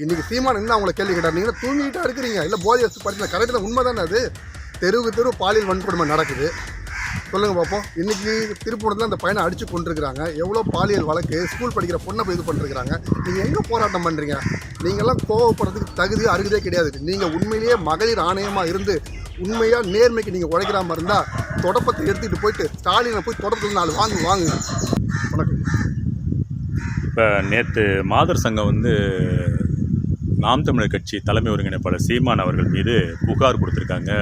இன்னைக்கு சீமான் என்ன அவங்கள கேள்வி கேட்டார்? நீங்கள் தூங்கிட்டா இருக்கிறீங்க. இல்லை போதை வச்சு படிக்கல கரெக்டாக உண்மை தானே அது? தெருவுக்கு தெரு பாலியல் வன்கொடுமை நடக்குது. சொல்லுங்கள் பார்ப்போம் இன்னைக்கு திருப்பூரத்தில் அந்த பையனை அடித்து கொண்டிருக்கிறாங்க எவ்வளோ பாலியல் வழக்கு? ஸ்கூல் படிக்கிற பொண்ணை போய் இது பண்ணிருக்கிறாங்க. நீங்கள் எங்கே போராட்டம் பண்ணுறீங்க நீங்கள்லாம் கோவப்படுறதுக்கு தகுதி அருகதே கிடையாது. நீங்கள் உண்மையிலேயே மகளிர் ஆணையமாக இருந்து உண்மையாக நேர்மைக்கு நீங்கள் உழைக்கிறாம மாதிரி இருந்தால் தொடப்பத்தை எடுத்துகிட்டு போயிட்டு ஸ்டாலினை போய் தொடப்பத்தில் நாலு வாங்க வாங்குங்க வணக்கம். இப்போ நேற்று மாதர் சங்கம் வந்து நாம் தமிழர் கட்சி தலைமை ஒருங்கிணைப்பாளர் சீமான் அவர்கள் மீது புகார் கொடுத்துருக்காங்க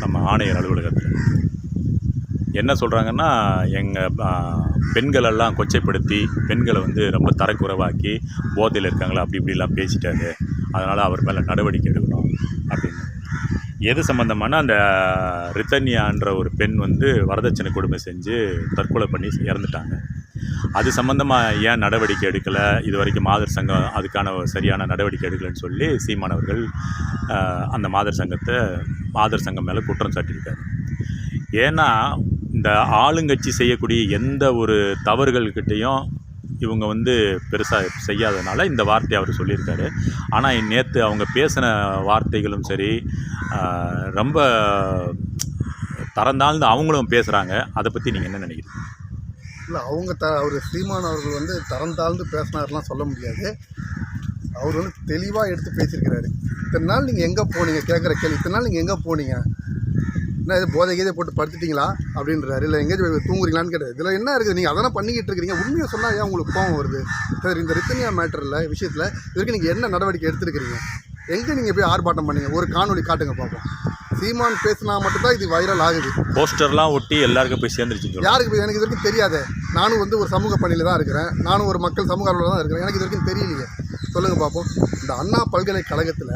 நம்ம ஆணையர் அலுவலகத்தில். என்ன சொல்கிறாங்கன்னா எங்கள் பெண்களெல்லாம் கொச்சைப்படுத்தி பெண்களை வந்து ரொம்ப தரக்குறைவாக்கி போதையில் இருக்காங்களா அப்படி இப்படிலாம் பேசிட்டாரு. அதனால் அவர் மேலே நடவடிக்கை எடுக்கணும் அப்படின்னு. எது சம்மந்தமான அந்த ரித்தன்யான்ற ஒரு பெண் வந்து வரதட்சணை கொடுமை செஞ்சு தற்கொலை பண்ணி இறந்துட்டாங்க. அது சம்மந்தமாக ஏன் நடவடிக்கை எடுக்கலை? இது வரைக்கும் மாதர் சங்கம் அதுக்கான சரியான நடவடிக்கை எடுக்கலைன்னு சொல்லி சீமானவர்கள் அந்த மாதர் சங்கத்தை மாதர் சங்கம் மேலே குற்றம் சாட்டியிருக்காரு. ஏன்னா இந்த ஆளுங்கட்சி செய்யக்கூடிய எந்த ஒரு தவறுகள்கிட்டையும் இவங்க வந்து பெருசாக செய்யாதனால இந்த வார்த்தையை அவர் சொல்லியிருக்காரு. ஆனால் நேற்று அவங்க பேசின வார்த்தைகளும் சரி ரொம்ப தரந்தாழ்ந்து அவங்களும் பேசுகிறாங்க அதை பற்றி நீங்கள் என்ன நினைக்கிறீங்க? இல்லை அவங்க த அவர் ஸ்ரீமான் அவர்கள் வந்து தரம் தாழ்ந்து பேசினார்லாம் சொல்ல முடியாது. அவர் வந்து தெளிவாக எடுத்து பேசியிருக்கிறாரு. இத்தனை நாள் நீங்கள் எங்கே போனீங்க? கேட்குற கேள்வி. இத்தனை நாள் நீங்கள் எங்கே போனீங்க? என்ன இது போதை கீதை போட்டு படுத்துட்டீங்களா? அப்படின்றாரு. இல்லை எங்கேயாச்சும் தூங்குறீங்களான்னு கேட்டார். இதில் என்ன இருக்குது? நீங்கள் அதெல்லாம் பண்ணிக்கிட்டு இருக்கிறீங்க. உண்மையை சொன்னால் ஏன் உங்களுக்கு கோவம் வருது? சார் இந்த ரித்தனியா மேட்டரில் விஷயத்தில் இதுக்கு நீங்கள் என்ன நடவடிக்கை எடுத்துருக்கிறீங்க? எங்கே நீங்கள் போய் ஆர்ப்பாட்டம் பண்ணீங்க? ஒரு காணொலி காட்டுங்க பார்ப்போம் சீமான் பேசினா மட்டும்தான் இது வைரல் ஆகுது. போஸ்டர்லாம் ஒட்டி எல்லாருக்கும் போய் சொல்லுவாங்க யாருக்கு போய் எனக்கு இது வரைக்கும் தெரியாதே. நானும் வந்து ஒரு சமூக பணியில் தான் இருக்கிறேன். நானும் ஒரு மக்கள் சமூக ஆர்வலர் தான் இருக்கிறேன். எனக்கு இது வரைக்கும் தெரியலையே. சொல்லுங்கள் பார்ப்போம் இந்த அண்ணா பல்கலைக்கழகத்தில்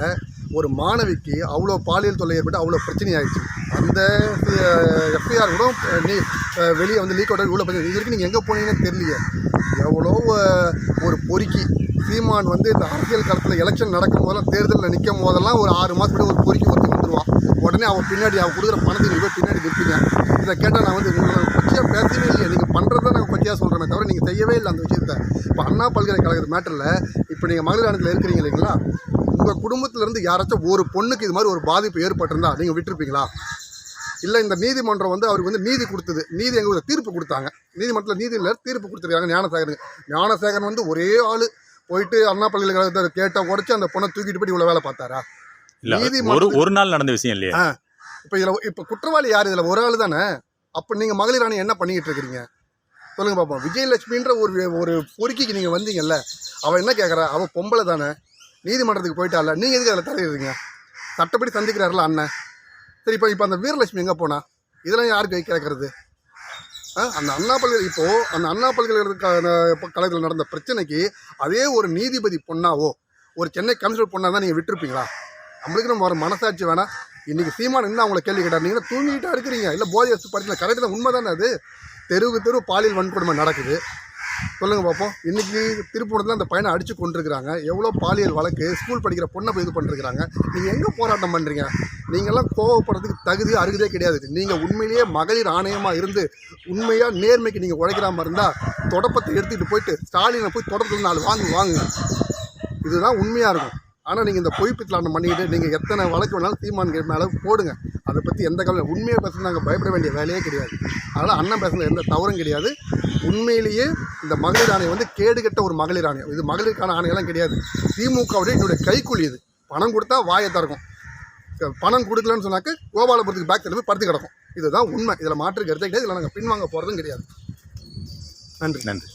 ஒரு மாணவிக்கு அவ்வளோ பாலியல் தொல்லை ஏற்பட்டு அவ்வளோ பிரச்சனை ஆயிடுச்சு அந்த எஃப்ஐஆர் கூட நீ வெளியே வந்து லீக் அவுட் இவ்வளோ பிரச்சனை. இது வரைக்கும் நீங்கள் எங்கே போனீங்கன்னு தெரியலையே. எவ்வளோ ஒரு பொறுக்கி. சீமான் வந்து இந்த அரசியல் களத்தில் எலெக்ஷன் நடக்கும் போதெல்லாம் தேர்தலில் நிற்கும் போதெல்லாம் ஒரு ஆறு மாதம் ஒரு பொறுக்கி ஒருத்தர் வருவான் உடனே அவன் பின்னாடி அவன் கொடுக்குற பணத்தை நீங்கள் போய் பின்னாடி நிற்பீங்க இதை கேட்டால் நான் வந்து உங்களை கொச்சையாக பேசவே இல்லையே. நீங்கள் பண்ணுறதை நாங்கள் கொச்சையாக சொல்கிறேன் தவிர நீங்கள் செய்யவே இல்லை அந்த விஷயத்த. இப்போ அண்ணா பல்கலைக்கழக மேட்டரில் இப்போ நீங்கள் மகளிர் ஆணையத்தில் இருக்கிறீங்க இல்லைங்களா? உங்கள் குடும்பத்திலேருந்து யாராச்சும் ஒரு பொண்ணுக்கு இது மாதிரி ஒரு பாதிப்பு ஏற்பட்டிருந்தா நீங்கள் விட்டுருப்பீங்களா? இல்லை இந்த நீதிமன்றம் வந்து அவருக்கு வந்து நீதி கொடுத்தது. நீதி எங்களுக்கு தீர்ப்பு கொடுத்தாங்க. நீதிமன்றத்தில் நீதி இல்லை தீர்ப்பு கொடுத்துருக்காங்க ஞானசேகரனுக்கு. ஞானசேகரன் வந்து ஒரே ஆள் போயிட்டு அண்ணா பல்கலைக்கழகத்தை கேட்டால் உடச்சி அந்த பொண்ணை தூக்கிட்டு போய் இவ்வளோ வேலை பார்த்தாரா? ஒரு ஒரு நாள் நடந்த விஷயம் இல்லையா. இப்போ இதில் இப்போ குற்றவாளி யார்? இதில் ஒரு ஆள் தானே? அப்போ நீங்கள் மகளிர் அணி என்ன பண்ணிக்கிட்டு இருக்கிறீங்க? சொல்லுங்கள் பார்ப்போம் விஜயலட்சுமின்ற ஒரு ஒரு பொறுக்கிக்கு நீங்கள் வந்தீங்கல்ல அவள் என்ன கேட்குறா அவள் பொம்பளை தானே. நீதிமன்றத்துக்கு போயிட்டால நீங்கள் எதுக்கு அதில் தலையிடுறீங்க? சட்டப்படி சந்திக்கிறாருல அண்ணன். சரி இப்போ இப்போ அந்த வீரலட்சுமி எங்கே போனா? இதெல்லாம் யாருக்கு கேட்கறது அந்த அண்ணா பல்கலை இப்போது அந்த அண்ணா பல்கலைக்கழக கழகத்தில் நடந்த பிரச்சனைக்கு அதே ஒரு நீதிபதி பொண்ணாவோ ஒரு சென்னை கமிஷனர் பொண்ணாக தான் நீங்கள் விட்டுருப்பீங்களா? நம்மளுக்கு நம்ம ஒரு மனசாட்சி வேணாம் இன்றைக்கி சீமான் என்ன அவங்கள கேள்வி கேட்டார்? நீங்கள் தூங்கிட்டா இருக்கிறீங்க? இல்லை போதை வச்சு படிக்கல கரெக்டாக தான் உண்மை தானே அது? தெருவுக்கு தெரு பாலியல் வன்கொடுமை நடக்குது. சொல்லுங்கள் பார்ப்போம் இன்றைக்கி திருப்பூரத்தில் அந்த பையனை அடித்து கொண்டிருக்கிறாங்க எவ்வளோ பாலியல் வழக்கு? ஸ்கூல் படிக்கிற பொண்ணை போய் இது பண்ணிருக்கிறாங்க. நீங்கள் எங்கே போராட்டம் பண்ணுறீங்க நீங்கள்லாம் கோவப்படுறதுக்கு தகுதி அருகதே கிடையாது. நீங்கள் உண்மையிலேயே மகளிர் ஆணையமாக இருந்து உண்மையாக நேர்மைக்கு நீங்கள் உழைக்கிற மாதிரி இருந்தால் தொடப்பத்தை எடுத்துகிட்டு போயிட்டு ஸ்டாலினை போய் தொடப்பத்தில் நாலு வாங்க வாங்குங்க இதுதான் உண்மையாக இருக்கும். ஆனால் நீங்கள் இந்த பொய் பித்தலாட்டம் பண்ணிக்கிட்டு நீங்கள் எத்தனை வழக்கு வேணாலும் தீர்மான் மேலே போடுங்க. அதை பற்றி எந்த கவலை உண்மையை பேச நாங்கள் பயப்பட வேண்டிய வேலையே கிடையாது. அதனால் அண்ணன் பேசுனது எந்த தவறும் கிடையாது. உண்மையிலேயே இந்த மகளிர் ஆணையம் வந்து கேடுகட்ட ஒரு மகளிர் ஆணையம். இது மகளிருக்கான ஆணையெல்லாம் கிடையாது. திமுகவுடைய என்னுடைய கைக்கூலி இது. பணம் கொடுத்தா வாயை திறக்கும். பணம் கொடுக்கலன்னு சொன்னாக்க கோபாலபுரத்துக்கு பேக் போய் படுத்து கிடக்கும். இதுதான் உண்மை. இதில் மாற்று கருத்தே கிடையாது. இதில் நாங்கள் பின்வாங்க போகிறதும் கிடையாது. நன்றி. நன்றி.